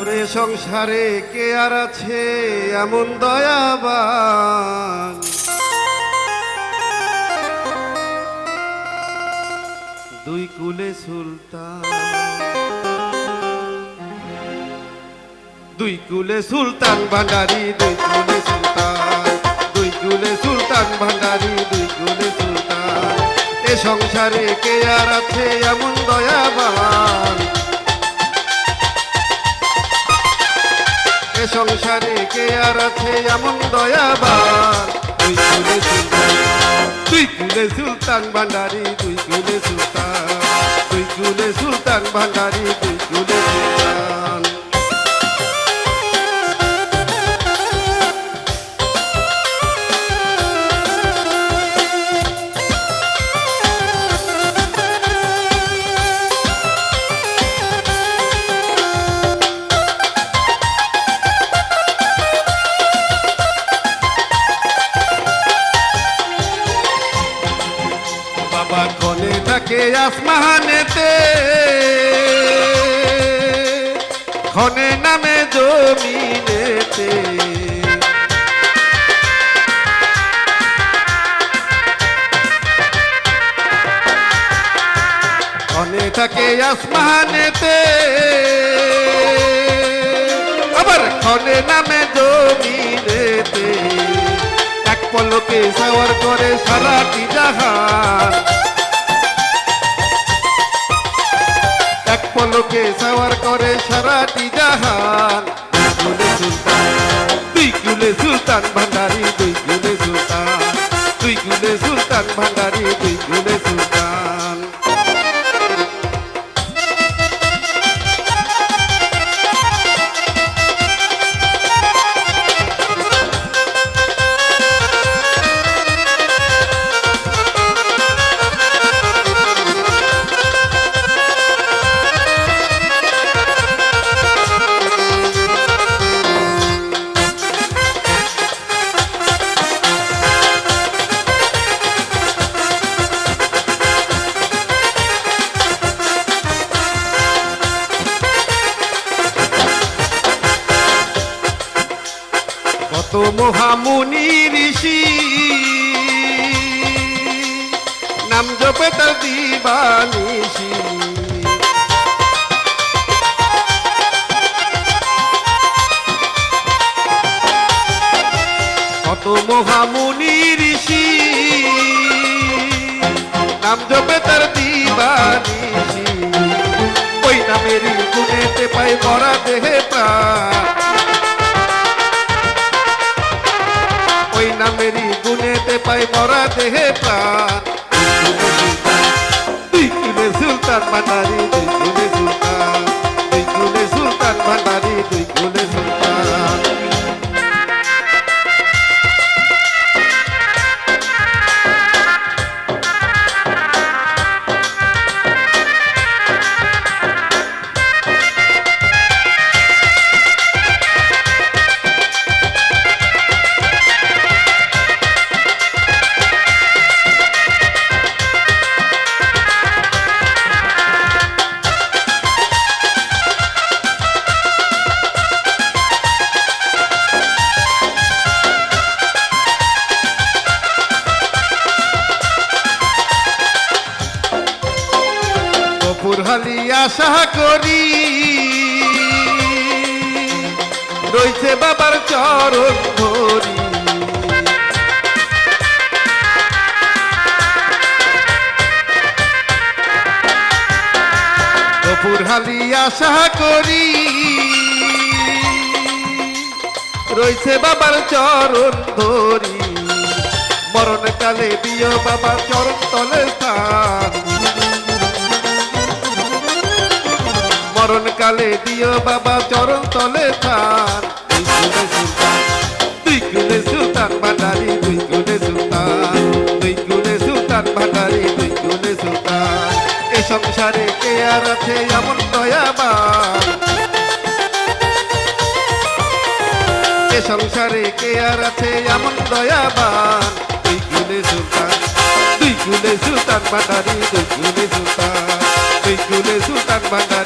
ওরে সংসারে কে আর আছে এমন দয়াবান? দুই কুলে সুলতান। দুই কুলে সুলতান ভান্ডারি, দুই কুলে সুলতান। দুই কুলে সুলতান ভান্ডারি, দুই কুলে সুলতান। এ সংসারে কে আর আছে এমন দয়াবান? সংসারে কে আর আছে এমন দয়াবান? তুই কুলে সুলতান তুই কুলে সুলতান ভান্ডারি তুই কুলে সুলতান তুই কুলে সুলতান ভান্ডারি তুই কুলে সুলতান। থাকে আসমানেতে খনে নামে জমিনেতে। খনে থাকে আসমানেতে, আবার খনে নামে জমিনেতে। এক পলকে সাওয়ার করে সারাটি জাহান পলকে সাওয়ার করে সারাটি জাহান। দুই সুলতান দুই সুলতান ভান্ডারি দুই সুলতান দুই সুলতান ভান্ডারি। মহামুনি ঋষি। নাম জপে তার দিবানিসি কত মহামুনি ঋষি। নাম জপে তার দিবানিসি ওই নামেরই গুণেতে পাই মরা দেহে প্রাণ। ওই নামেরই গুনেতে পাই মরা দেহে প্রাণ। কুলে সুলতান দুই সুলতান। কপুর হালি আশা করি। রয়েছে বাবার চরণ ধরি। হালি আশা করি। রয়েছে বাবার চরণ ধরি। মরণকালে দিও বাবার চরণ তলে স্থান। মরণকালে দিও বাবা, চরণ তলে কুলে কুলে কুলে কুলে এ সংসারে কে আর আছে এমন দয়াবান? এ সংসারে কে আর আছে এমন দয়াবান? কুলে সুলতান দুই কুলে সুলতান ভান্ডারি দুই কুলে সুলতান কুলে ভান্ডারি